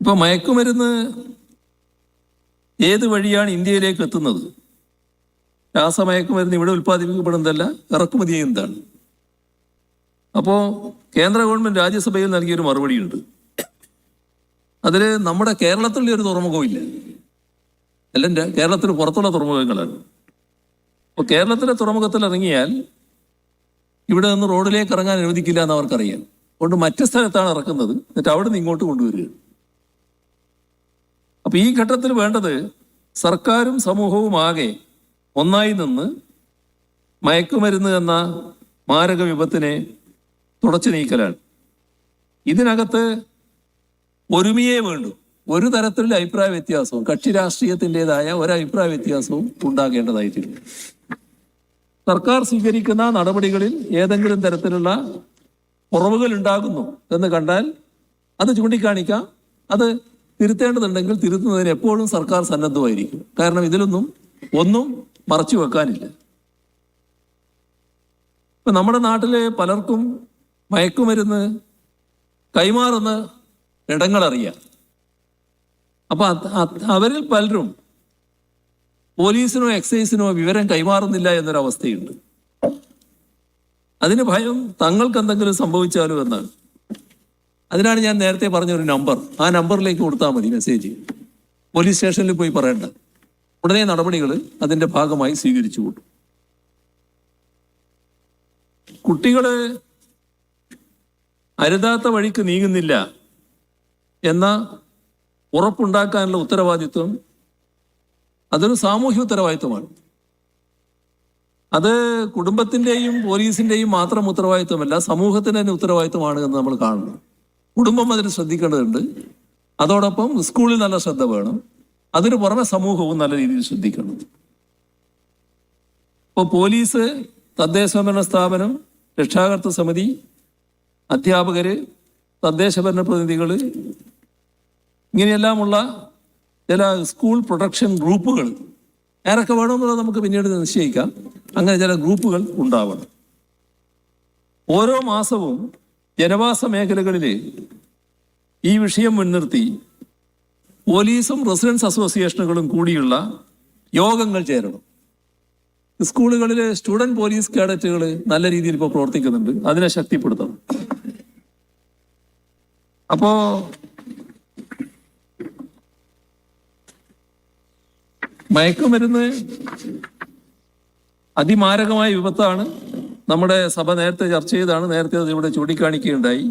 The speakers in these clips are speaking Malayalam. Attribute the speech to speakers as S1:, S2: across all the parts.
S1: ഇപ്പൊ മയക്കുമരുന്ന് ഏത് വഴിയാണ് ഇന്ത്യയിലേക്ക് എത്തുന്നത്? രാസമയക്കുമരുന്ന് ഇവിടെ ഉൽപ്പാദിപ്പിക്കപ്പെടുന്നതല്ല ഇറക്കുമതി ചെയ്യുന്നതാണ്. അപ്പോൾ കേന്ദ്ര ഗവൺമെന്റ് രാജ്യസഭയിൽ നൽകിയൊരു മറുപടിയുണ്ട്. അതിൽ നമ്മുടെ കേരളത്തിലുള്ള ഒരു തുറമുഖവും ഇല്ല എല്ലാം കേരളത്തിന് പുറത്തുള്ള തുറമുഖങ്ങളാണ്. അപ്പോൾ കേരളത്തിലെ തുറമുഖത്തിൽ ഇറങ്ങിയാൽ ഇവിടെ നിന്ന് റോഡിലേക്ക് ഇറങ്ങാൻ അനുവദിക്കില്ല എന്ന് അവർക്കറിയാം. അതുകൊണ്ട് മറ്റു സ്ഥലത്താണ് ഇറക്കുന്നത്. എന്നിട്ട് അവിടെ നിന്ന് ഇങ്ങോട്ട് കൊണ്ടുവരിക അപ്പൊ ഈ ഘട്ടത്തിൽ വേണ്ടത് സർക്കാരും സമൂഹവും ആകെ ഒന്നായി നിന്ന് മയക്കുമരുന്ന് എന്ന മാരക വിപത്തിനെ തുടച്ചു നീക്കലാണ്. ഇതിനകത്ത് ഒരുമിയേ വേണ്ടു. ഒരു തരത്തിലുള്ള അഭിപ്രായ വ്യത്യാസവും കക്ഷി രാഷ്ട്രീയത്തിന്റെതായ ഒരു അഭിപ്രായ വ്യത്യാസവും ഉണ്ടാകേണ്ടതായിട്ടുണ്ട്. സർക്കാർ സ്വീകരിക്കുന്ന നടപടികളിൽ ഏതെങ്കിലും തരത്തിലുള്ള കുറവുകൾ ഉണ്ടാകുന്നു എന്ന് കണ്ടാൽ അത് ചൂണ്ടിക്കാണിക്കാം. അത് തിരുത്തേണ്ടതുണ്ടെങ്കിൽ തിരുത്തുന്നതിന് എപ്പോഴും സർക്കാർ സന്നദ്ധമായിരിക്കും. കാരണം ഇതിലൊന്നും ഒന്നും മറച്ചു വെക്കാനില്ല. ഇപ്പം നമ്മുടെ നാട്ടിലെ പലർക്കും മയക്കുമരുന്ന് കൈമാറുന്ന ഇടങ്ങളറിയാം. അപ്പൊ അവരിൽ പലരും പോലീസിനോ എക്സൈസിനോ വിവരം കൈമാറുന്നില്ല എന്നൊരവസ്ഥയുണ്ട്. അതിന് ഭയം തങ്ങൾക്ക് എന്തെങ്കിലും സംഭവിച്ചാലും എന്നാണ്. അതിനാണ് ഞാൻ നേരത്തെ പറഞ്ഞ ഒരു നമ്പർ ആ നമ്പറിലേക്ക് കൊടുത്താൽ മതി മെസ്സേജ് പോലീസ് സ്റ്റേഷനിൽ പോയി പറയണ്ട. ഉടനെ നടപടികൾ അതിന്റെ ഭാഗമായി സ്വീകരിച്ചു കൂട്ടും. കുട്ടികൾ അരുതാത്ത വഴിക്ക് നീങ്ങുന്നില്ല എന്ന ഉറപ്പുണ്ടാക്കാനുള്ള ഉത്തരവാദിത്വം അതൊരു സാമൂഹ്യ ഉത്തരവാദിത്വമാണ്. അത് കുടുംബത്തിന്റെയും പോലീസിന്റെയും മാത്രം ഉത്തരവാദിത്വമല്ല സമൂഹത്തിന് തന്നെ ഉത്തരവാദിത്വമാണ് എന്ന് നമ്മൾ കാണുന്നു. കുടുംബം അതിന് ശ്രദ്ധിക്കേണ്ടതുണ്ട്. അതോടൊപ്പം സ്കൂളിൽ നല്ല ശ്രദ്ധ വേണം. അതിന് പുറമെ സമൂഹവും നല്ല രീതിയിൽ ശ്രദ്ധിക്കണം. ഇപ്പോൾ പോലീസ് തദ്ദേശഭരണ സ്ഥാപനം രക്ഷാകർത്തൃ സമിതി അധ്യാപകർ തദ്ദേശ ഭരണ പ്രതിനിധികൾ ഇങ്ങനെയെല്ലാമുള്ള ചില സ്കൂൾ പ്രൊട്ടക്ഷൻ ഗ്രൂപ്പുകൾ ഏറൊക്കെ വേണമെന്നുള്ളത് നമുക്ക് പിന്നീട് നിശ്ചയിക്കാം. അങ്ങനെ ചില ഗ്രൂപ്പുകൾ ഉണ്ടാവണം. ഓരോ മാസവും ജനവാസ മേഖലകളിൽ ഈ വിഷയം മുൻനിർത്തി പോലീസും റെസിഡൻസ് അസോസിയേഷനുകളും കൂടിയുള്ള യോഗങ്ങൾ ചേരണം. സ്കൂളുകളിലെ സ്റ്റുഡന്റ് പോലീസ് കേഡറ്റുകൾ നല്ല രീതിയിൽ ഇപ്പോൾ പ്രവർത്തിക്കുന്നുണ്ട്. അതിനെ ശക്തിപ്പെടുത്തണം. അപ്പോ മയക്കുമരുന്ന് അതിമാരകമായ വിപത്താണ് നമ്മുടെ സഭ നേരത്തെ ചർച്ച ചെയ്താണ് നേരത്തെ അത് ഇവിടെ ചൂണ്ടിക്കാണിക്കുകയുണ്ടായി.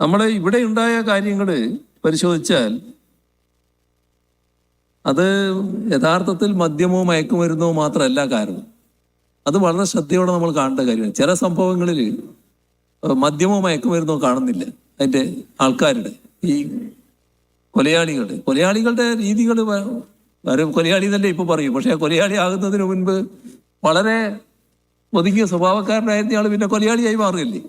S1: നമ്മുടെ ഇവിടെ ഉണ്ടായ കാര്യങ്ങൾ പരിശോധിച്ചാൽ അത് യഥാർത്ഥത്തിൽ മദ്യമോ മയക്കുമരുന്നോ മാത്രമല്ല കാരണം. അത് വളരെ ശ്രദ്ധയോടെ നമ്മൾ കാണേണ്ട കാര്യമാണ്. ചില സംഭവങ്ങളിൽ മദ്യമോ മയക്കുമരുന്നോ കാണുന്നില്ല അതിന്റെ ആൾക്കാരുടെ ഈ കൊലയാളികളുടെ കൊലയാളികളുടെ രീതികൾ കൊലയാളി തന്നെ ഇപ്പോൾ പറയും. പക്ഷേ ആ കൊലയാളി ആകുന്നതിന് മുൻപ് വളരെ ഒതുങ്ങിയ സ്വഭാവക്കാരനായിരുന്ന ആൾ പിന്നെ കൊലയാളിയായി മാറുകയല്ലേ?